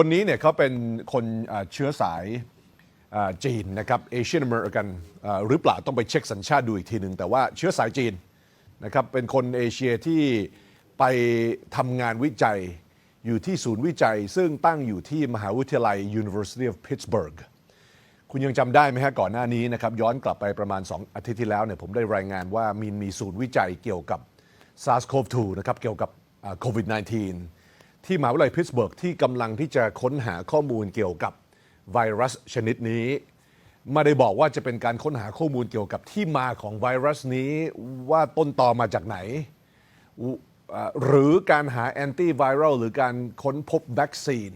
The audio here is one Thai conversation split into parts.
คนนี้เนี่ยเขาเป็นคนเชื้อสายจีนนะครับเอเชียนอเมริกันหรือเปล่าต้องไปเช็คสัญชาติดูอีกทีหนึ่งแต่ว่าเชื้อสายจีนนะครับเป็นคนเอเชียที่ไปทำงานวิจัยอยู่ที่ศูนย์วิจัย ซึ่งตั้งอยู่ที่มหาวิทยาลัย University of Pittsburgh คุณยังจำได้ไหมฮะก่อนหน้านี้นะครับย้อนกลับไปประมาณ 2 อาทิตย์ที่แล้วเนี่ยผมได้รายงานว่ามีมีศูนย์วิจัยเกี่ยวกับ SARS-CoV-2 นะครับเกี่ยวกับโควิด -19 ที่มหาวิทยาลัยพิตสเบิร์กที่กำลังที่จะค้นหาข้อมูลเกี่ยวกับไวรัสชนิดนี้ไม่ได้บอกว่าจะเป็นการค้นหาข้อมูลเกี่ยวกับที่มาของไวรัสนี้ว่าต้นตอมาจากไหน หรือการหาแอนตี้ไวรัลหรือการค้นพบวัคซีน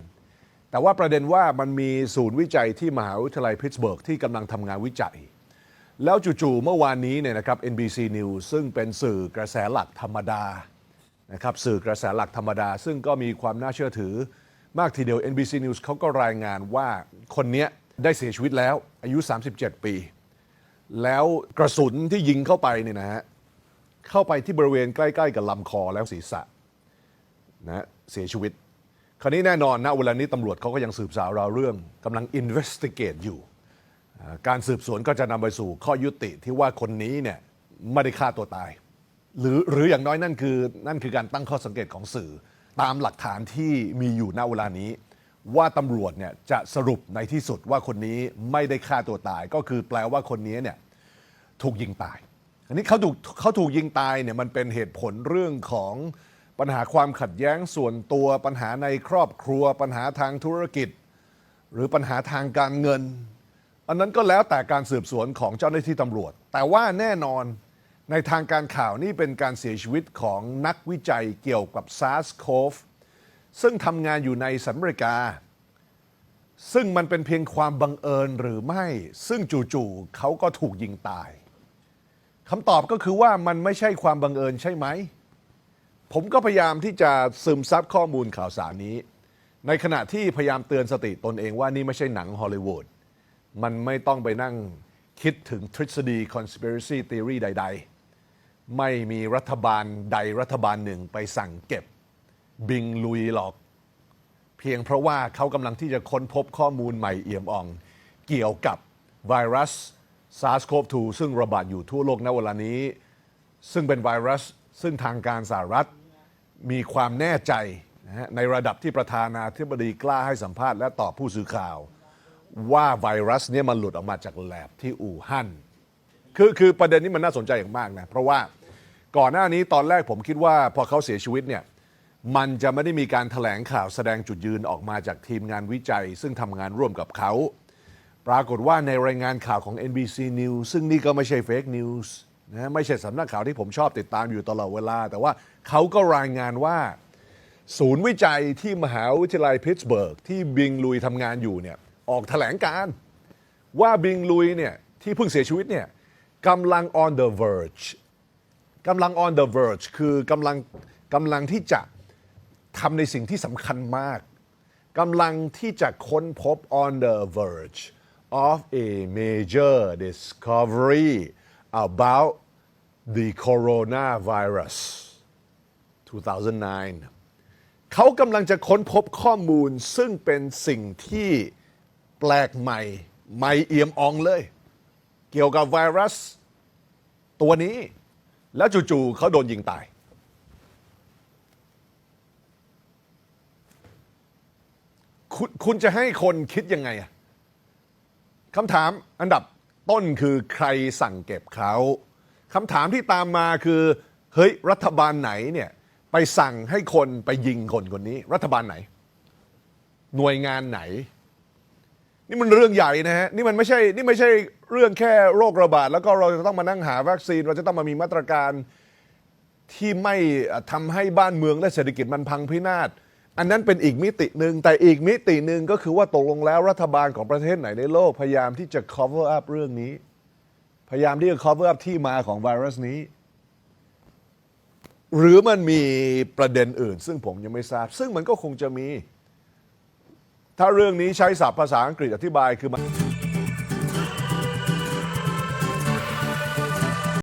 แต่ว่าประเด็นว่ามันมีศูนย์วิจัยที่มหาวิทยาลัยพิตสเบิร์กที่กำลังทำงานวิจัย แล้วจู่ๆเมื่อวานนี้เนี่ยนะครับ NBC News ซึ่งเป็นสื่อกระแสหลักธรรมดา นะครับสื่อกระแสหลักธรรมดา ซึ่งก็มีความน่าเชื่อถือมากทีเดียว NBC News เขาก็รายงานว่าคนนี้ได้เสียชีวิตแล้ว อายุ 37 ปี แล้วกระสุนที่ยิงเข้าไปเนี่ยนะฮะเข้าไปที่บริเวณใกล้ ๆ กับลำคอแล้วศีรษะนะเสียชีวิต คราวนี้แน่นอนนะเวลานี้ตำรวจเขาก็ยังสืบสาวราวเรื่องกำลัง investigate อยู่ การสืบสวนก็จะนำไปสู่ข้อยุติที่ว่าคนนี้เนี่ยไม่ได้ฆ่าตัวตาย หรือหรืออย่างน้อยนั่นคือนั่นคือการตั้งข้อสังเกตของสื่อ ตามหลักฐานที่มีอยู่ณเวลานี้ ว่าตำรวจเนี่ยจะสรุปในที่สุดว่าคนนี้ไม่ได้ฆ่าตัวตาย ก็คือแปลว่าคนนี้เนี่ยถูกยิงตาย อันนี้เขาถูกเขาถูกยิงตายเนี่ยมันเป็นเหตุผลเรื่องของปัญหาความขัดแย้งส่วนตัวปัญหาในครอบครัว ปัญหาทางธุรกิจ หรือปัญหาทางการเงิน อันนั้นก็แล้วแต่การสืบสวนของเจ้าหน้าที่ตำรวจ แต่ว่าแน่นอน ในทางการข่าวนี่เป็นการเสียชีวิตของนักวิจัยเกี่ยวกับ SARS-CoV ซึ่งทำงานอยู่ในสหรัฐอเมริกา ซึ่งมันเป็นเพียงความบังเอิญหรือไม่ ซึ่งจู่ๆเขาก็ถูกยิงตายคำตอบก็คือว่ามันไม่ใช่ความบังเอิญใช่ไหม ผมก็พยายามที่จะซึมซับข้อมูลข่าวสารนี้ ในขณะที่พยายามเตือนสติตนเองว่านี่ไม่ใช่หนังฮอลลีวูดมันไม่ต้องไปนั่งคิดถึงทฤษฎี conspiracy theory ใด ๆ ไม่มีรัฐบาลใดรัฐบาลหนึ่งไปสั่งเก็บ บิงลุยหรอก เพียงเพราะว่าเขากำลังที่จะค้นพบข้อมูลใหม่เอี่ยมอ่อง เกี่ยวกับไวรัส SARS-CoV-2 ซึ่งระบาดอยู่ทั่วโลกณเวลานี้ ซึ่งเป็นไวรัสซึ่งทางการสหรัฐ มีความแน่ใจในระดับที่ประธานาธิบดีกล้าให้สัมภาษณ์และตอบผู้สื่อข่าว ว่าไวรัสเนี้มันหลุดออกมาจากแลบที่อู่ฮั่นคือคือประเด็นนี้มันน่าสนใจอย่างมากนะ เพราะว่า ก่อนหน้านี้ตอนแรกผมคิดว่าพอเขาเสียชีวิตเนี่ยมันจะไม่ได้มีการถแถลงข่าวแสดงจุดยืนออกมาจากทีมงานวิจัย ซึ่งทำงานร่วมกับเขา ปรากฏว่าในรายงานข่าวของ NBC News ซึ่งนี่ก็ไม่ใช่เฟกนิวส์นะไม่ใช่สำนักข่าวที่ผมชอบติดตามอยู่ตลอดเวลา แต่ว่าเขาก็รายงานว่า ศูนย์วิจัยที่มหาวิทยาลัยพิตต์สเบิร์กที่บิงลุยทำงานอยู่เนี่ยออกแถลงการ์ว่าบิงลุยเนี่ยที่เพิ่งเสียชีวิตเนี่ยกำลัง on the verge กำลัง on the verge คือกำลังกำลังที่จะทำในสิ่งที่สำคัญมากกำลังที่จะค้นพบ on the verge of a major discovery about the coronavirus 2009 เขากำลังจะค้นพบข้อมูลซึ่งเป็นสิ่งที่แปลกใหม่ใหม่เอี่ยมอ่องเลย เกี่ยวกับไวรัสตัวนี้ แล้วจู่ๆเขาโดนยิงตาย คุณคุณจะให้คนคิดยังไงอะคำถามอันดับต้นคือใครสั่งเก็บเขาคำถามที่ตามมาคือเฮ้ยรัฐบาลไหนเนี่ยไปสั่งให้คนไปยิงคนคนนี้ รัฐบาลไหน หน่วยงานไหน นี่มันเรื่องใหญ่นะฮะนี่มันไม่ใช่นี่ไม่ใช่เรื่องแค่โรคระบาด แล้วก็เราจะต้องมานั่งหาวัคซีน เราจะต้องมามีมาตรการที่ไม่ทำให้บ้านเมืองและเศรษฐกิจมันพังพินาศอันนั้นเป็นอีกมิติหนึ่งแต่อีกมิติหนึ่งก็คือว่าตกลงแล้วรัฐบาลของประเทศไหนในโลก พยายามที่จะ cover up เรื่องนี้ พยายามที่จะ cover up ที่มาของไวรัสนี้ หรือมันมีประเด็นอื่น ซึ่งผมยังไม่ทราบ ซึ่งมันก็คงจะมี ถ้าเรื่องนี้ใช้ศัพท์ภาษาอังกฤษอธิบายคือมัน